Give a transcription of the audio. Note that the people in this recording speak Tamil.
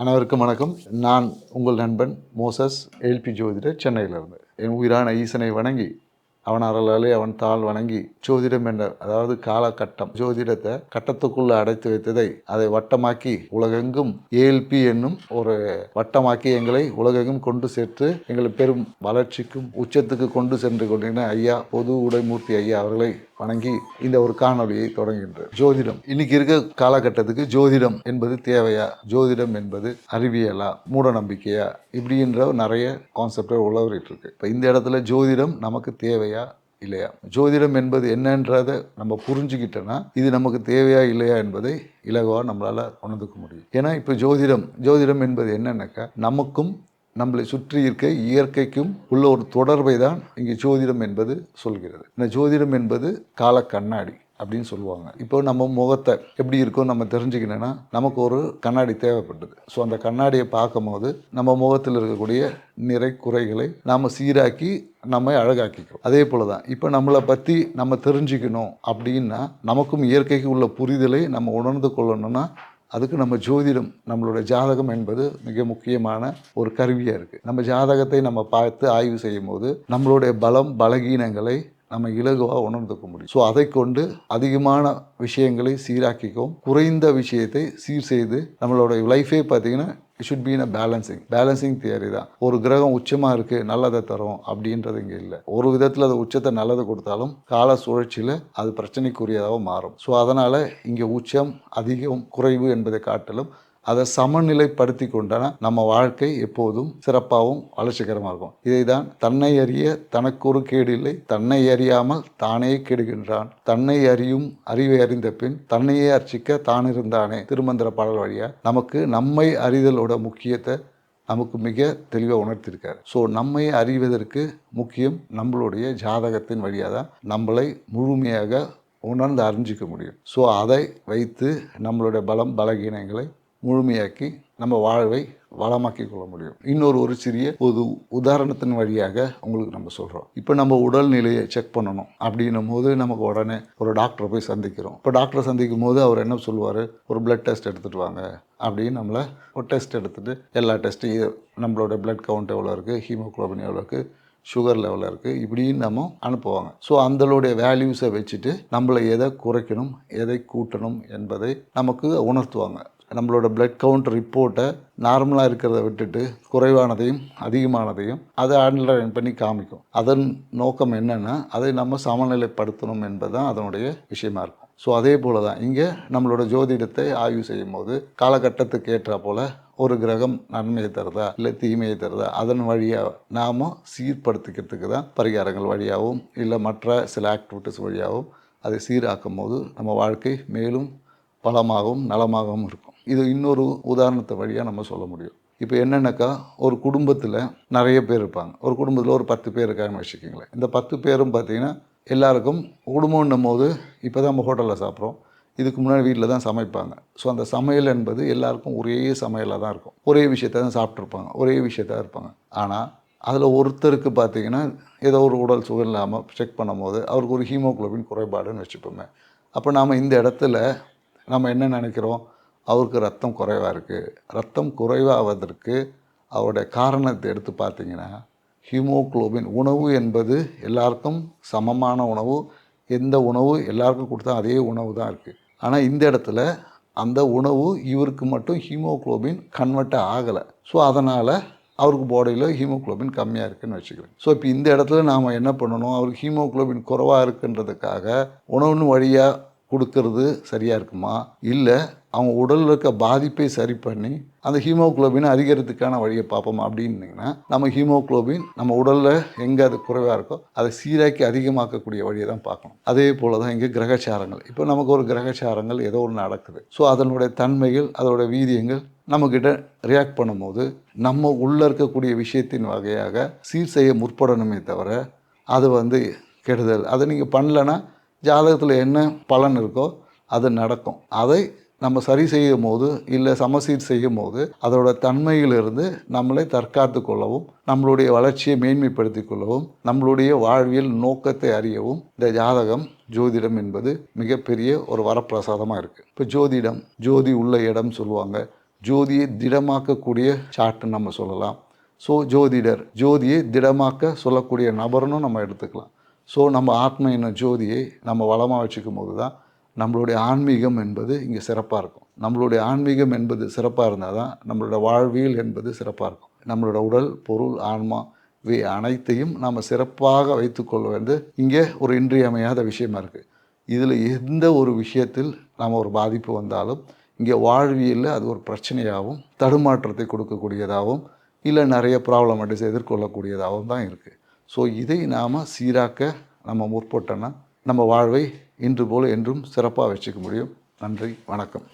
அனைவருக்கும் வணக்கம். நான் உங்கள் நண்பன் மோசஸ் எல்பி ஜோதிடர் சென்னையிலிருந்து. என் உயிரான ஈசனை வணங்கி அவன் அருளாலே அவன் தாள் வணங்கி ஜோதிடம் என்ற அதாவது காலகட்டம் ஜோதிடத்தை கட்டத்துக்குள்ள அடைத்து வைத்ததை அதை வட்டமாக்கி உலகெங்கும் ஏஎல்பி என்னும் ஒரு வட்டமாக்கி எங்களை உலகெங்கும் கொண்டு சேர்த்து எங்களை பெரும் வளர்ச்சிக்கும் உச்சத்துக்கு கொண்டு சென்று கொண்டிருந்த ஐயா பொது உடைமூர்த்தி ஐயா அவர்களை வணங்கி இந்த ஒரு காணொலியை தொடங்குகின்றேன். ஜோதிடம் இன்னைக்கு இருக்க காலகட்டத்துக்கு ஜோதிடம் என்பது தேவையா? ஜோதிடம் என்பது அறிவியலா? மூட நம்பிக்கையா இப்படின்ற நிறைய கான்செப்டை உழவரிட்டு இருக்கு இப்போ இந்த இடத்துல ஜோதிடம் நமக்கு தேவை தேவையா இல்லையா? ஜோதிடம் என்பது என்னன்றதை நம்ம புரிஞ்சுக்கிட்டோன்னா இது நமக்கு தேவையா இல்லையா என்பதை இலகுவாக நம்மளால் உணர்ந்துக்க முடியும். ஏன்னா இப்போ ஜோதிடம் ஜோதிடம் என்பது என்னன்னாக்கா நமக்கும் நம்மளை சுற்றி இருக்க இயற்கைக்கும் உள்ள ஒரு தொடர்பை தான் இங்கே ஜோதிடம் என்பது சொல்கிறது. இந்த ஜோதிடம் என்பது கால கண்ணாடி அப்படின்னு சொல்லுவாங்க. இப்போ நம்ம முகத்தை எப்படி இருக்கோ நம்ம தெரிஞ்சுக்கணுன்னா நமக்கு ஒரு கண்ணாடி தேவைப்பட்டது. ஸோ அந்த கண்ணாடியை பார்க்கும்போது நம்ம முகத்தில் இருக்கக்கூடிய நிறை குறைகளை நாம் சீராக்கி நம்ம அழகாக்கிக்கிறோம். அதே போல தான் இப்போ நம்மளை பற்றி நம்ம தெரிஞ்சுக்கணும் அப்படின்னா நமக்கும் இயற்கைக்கு உள்ள புரிதலை நம்ம உணர்ந்து கொள்ளணும்னா அதுக்கு நம்ம ஜோதிடம் நம்மளோட ஜாதகம் என்பது மிக முக்கியமான ஒரு கருவியாக இருக்குது நம்ம ஜாதகத்தை நம்ம பார்த்து ஆய்வு செய்யும் போது நம்மளுடைய பலம் பலகீனங்களை நம்ம இலகுவாக உணர்ந்துக்க முடியும். ஸோ அதை கொண்டு அதிகமான விஷயங்களை சீராக்கிக்கும் குறைந்த விஷயத்தை சீர் செய்து நம்மளோட லைஃபே பார்த்தீங்கன்னா it should be in a balancing balancing theory தான். ஒரு கிரகம் உச்சமாக இருக்குது நல்லதை தரும் அப்படின்றது இங்கே இல்லை. ஒரு விதத்தில் அது உச்சத்தை நல்லதை கொடுத்தாலும் கால சுழற்சியில் அது பிரச்சனைக்குரியதாக மாறும். ஸோ அதனால் இங்கே உச்சம் அதிகம் குறைவு என்பதை காட்டிலும் அதை சமநிலைப்படுத்தி கொண்டான நம்ம வாழ்க்கை எப்போதும் சிறப்பாகவும் வளர்ச்சிகரமாக இருக்கும். இதை தான் தன்னை அறிய தனக்கொரு கேடு இல்லை. தன்னை அறியாமல் தானே கெடுகின்றான். தன்னை அறியும் அறிவை அறிந்த பின் தன்னையே அர்ச்சிக்க தானிருந்தானே திருமந்திர பாடல் வழியாக நமக்கு நம்மை அறிதலோட முக்கியத்தை நமக்கு மிக தெளிவாக உணர்த்தியிருக்கார் ஸோ நம்மை அறிவதற்கு முக்கியம் நம்மளுடைய ஜாதகத்தின் வழியாக தான் நம்மளை முழுமையாக உணர்ந்து அறிஞ்சிக்க முடியும். ஸோ அதை வைத்து நம்மளுடைய பலம் பலகீனங்களை முழுமையாக்கி நம்ம வாழ்வை வளமாக்கி கொள்ள முடியும். இன்னொரு ஒரு சிறிய ஒரு உதாரணத்தின் வழியாக உங்களுக்கு நம்ம சொல்கிறோம் இப்போ நம்ம உடல்நிலையை செக் பண்ணணும் அப்படின்னும் போது நமக்கு உடனே ஒரு டாக்டரை போய் சந்திக்கிறோம். இப்போ டாக்டரை சந்திக்கும் போது அவர் என்ன சொல்லுவார்? ஒரு பிளட் டெஸ்ட் எடுத்துகிட்டு வாங்க அப்படின்னு நம்மளை ஒரு டெஸ்ட் எடுத்துகிட்டு எல்லா டெஸ்ட்டும் நம்மளோட பிளட் கவுண்ட் எவ்வளோ இருக்குது ஹீமோக்ளோபின் எவ்வளோ இருக்குது சுகர் லெவலில் இருக்குது இப்படின்னு நம்ம அனுப்புவாங்க. ஸோ அந்தளுடைய வேல்யூஸை வச்சுட்டு நம்மளை எதை குறைக்கணும் எதை கூட்டணும் என்பதை நமக்கு உணர்த்துவாங்க. நம்மளோட பிளட் கவுண்ட் ரிப்போர்ட்டை நார்மலாக இருக்கிறத விட்டுட்டு குறைவானதையும் அதிகமானதையும் அதை ஆன்லைன் பண்ணி காமிக்கும். அதன் நோக்கம் என்னென்னா அதை நம்ம சமநிலைப்படுத்தணும் என்பது தான் அதனுடைய விஷயமா இருக்கும். ஸோ அதே போல தான் இங்கே நம்மளோட ஜோதிடத்தை ஆய்வு செய்யும் போது காலகட்டத்துக்கு ஏற்றா போல் ஒரு கிரகம் நன்மையை தருதா இல்லை தீமையை தருதா அதன் வழியாக நாம் சீர்படுத்திக்கிறதுக்கு தான் பரிகாரங்கள் வழியாகவும் இல்லை மற்ற சில ஆக்டிவிட்டிஸ் வழியாகவும் அதை சீராக்கும் போது நம்ம வாழ்க்கை மேலும் பலமாகவும் நலமாகவும் இருக்கும். இது இன்னொரு உதாரணத்தை வழியாக நம்ம சொல்ல முடியும். இப்போ என்னென்னாக்கா ஒரு குடும்பத்தில் நிறைய பேர் இருப்பாங்க. ஒரு குடும்பத்தில் ஒரு பத்து பேர் இருக்காங்கன்னு வச்சுக்கிங்களேன். இந்த பத்து பேரும் பார்த்திங்கன்னா எல்லாருக்கும் குடும்பம்னும் போது இப்போ தான் நம்ம ஹோட்டலில் சாப்பிட்றோம். இதுக்கு முன்னாடி வீட்டில் தான் சமைப்பாங்க. ஸோ அந்த சமையல் என்பது எல்லாருக்கும் ஒரே சமையலாக தான் இருக்கும். ஒரே விஷயத்த தான் சாப்பிட்ருப்பாங்க ஒரே விஷயத்தான் இருப்பாங்க. ஆனால் அதில் ஒருத்தருக்கு பார்த்தீங்கன்னா ஏதோ ஒரு உடல் சுகம் இல்லாமல் செக் பண்ணும்போது அவருக்கு ஒரு ஹீமோக்ளோபின் குறைபாடுன்னு வச்சுப்போமே. அப்போ நாம் இந்த இடத்துல நம்ம என்ன நினைக்கிறோம்? அவருக்கு ரத்தம் குறைவாக இருக்குது ரத்தம் குறைவாவதற்கு அவருடைய காரணத்தை எடுத்து பார்த்தீங்கன்னா ஹீமோக்ளோபின் உணவு என்பது எல்லாருக்கும் சமமான உணவு. எந்த உணவு எல்லாருக்கும் கொடுத்தா அதே உணவு தான் இருக்குது ஆனால் இந்த இடத்துல அந்த உணவு இவருக்கு மட்டும் ஹீமோக்ளோபின் கன்வெர்ட் ஆகலை. ஸோ அதனால் அவருக்கு பாடியில் ஹீமோக்ளோபின் கம்மியாக இருக்குதுன்னு வச்சுக்கிறேன். ஸோ இப்போ இந்த இடத்துல நாம் என்ன பண்ணணும்? அவருக்கு ஹீமோக்ளோபின் குறைவாக இருக்குன்றதுக்காக உணவுன்னு வழியாக கொடுக்கறது சரியாக இருக்குமா? இல்லை அவங்க உடலில் இருக்க பாதிப்பை சரி பண்ணி அந்த ஹீமோக்ளோபின் அதிகரித்துக்கான வழியை பார்ப்போம் அப்படின்னிங்கன்னா நம்ம ஹீமோக்ளோபின் நம்ம உடலில் எங்கே அது குறைவாக இருக்கோ அதை சீராக்கி அதிகமாக்கக்கூடிய வழியை தான் பார்க்கணும். அதே போல் தான் இங்கே கிரகச்சாரங்கள். இப்போ நமக்கு ஒரு கிரகச்சாரங்கள் ஏதோ ஒன்று நடக்குது. ஸோ அதனுடைய தன்மைகள் அதோட வீரியங்கள் நம்மக்கிட்ட ரியாக்ட் பண்ணும்போது நம்ம உள்ளே இருக்கக்கூடிய விஷயத்தின் வகையாக சீர் செய்ய முற்படணுமே தவிர அது வந்து கெடுதல். அதை நீங்கள் பண்ணலன்னா ஜாதகத்தில் என்ன பலன் இருக்கோ அது நடக்கும். அதை நம்ம சரி செய்யும் போது இல்லை சமசீர் செய்யும் போது அதோட தன்மையிலிருந்து நம்மளை தற்காத்து கொள்ளவும் நம்மளுடைய வளர்ச்சியை மேன்மைப்படுத்தி கொள்ளவும் நம்மளுடைய வாழ்வியல் நோக்கத்தை அறியவும் இந்த ஜாதகம் ஜோதிடம் என்பது மிகப்பெரிய ஒரு வரப்பிரசாதமாக இருக்குது இப்போ ஜோதிடம் ஜோதி உள்ள இடம் சொல்லுவாங்க. ஜோதியை திடமாக்கக்கூடிய சாட்டுன்னு நம்ம சொல்லலாம். ஸோ ஜோதிடர் ஜோதியை திடமாக்க சொல்லக்கூடிய நபர்னும் நம்ம எடுத்துக்கலாம். ஸோ நம்ம ஆத்ம என்ன ஜோதியை நம்ம வளமாக வச்சுக்கும் போது தான் நம்மளுடைய ஆன்மீகம் என்பது இங்கே சிறப்பாக இருக்கும். நம்மளுடைய ஆன்மீகம் என்பது சிறப்பாக இருந்தால் தான் நம்மளோட வாழ்வியல் என்பது சிறப்பாக இருக்கும். நம்மளோட உடல் பொருள் ஆன்மா இவை அனைத்தையும் நாம் சிறப்பாக வைத்துக்கொள்ள வந்து இங்கே ஒரு இன்றியமையாத விஷயமா இருக்குது இதில் எந்த ஒரு விஷயத்தில் நாம் ஒரு பாதிப்பு வந்தாலும் இங்கே வாழ்வியலில் அது ஒரு பிரச்சனையாகவும் தடுமாற்றத்தை கொடுக்கக்கூடியதாகவும் இல்லை நிறைய ப்ராப்ளம் அடிச்சு எதிர்கொள்ளக்கூடியதாகவும் தான் இருக்குது ஸோ இதை நாம் சீராக்க நம்ம முற்பட்டோன்னா நம்ம வாழ்வை இன்று போல் என்றும் சிறப்பாக வச்சுக்க முடியும். நன்றி வணக்கம்.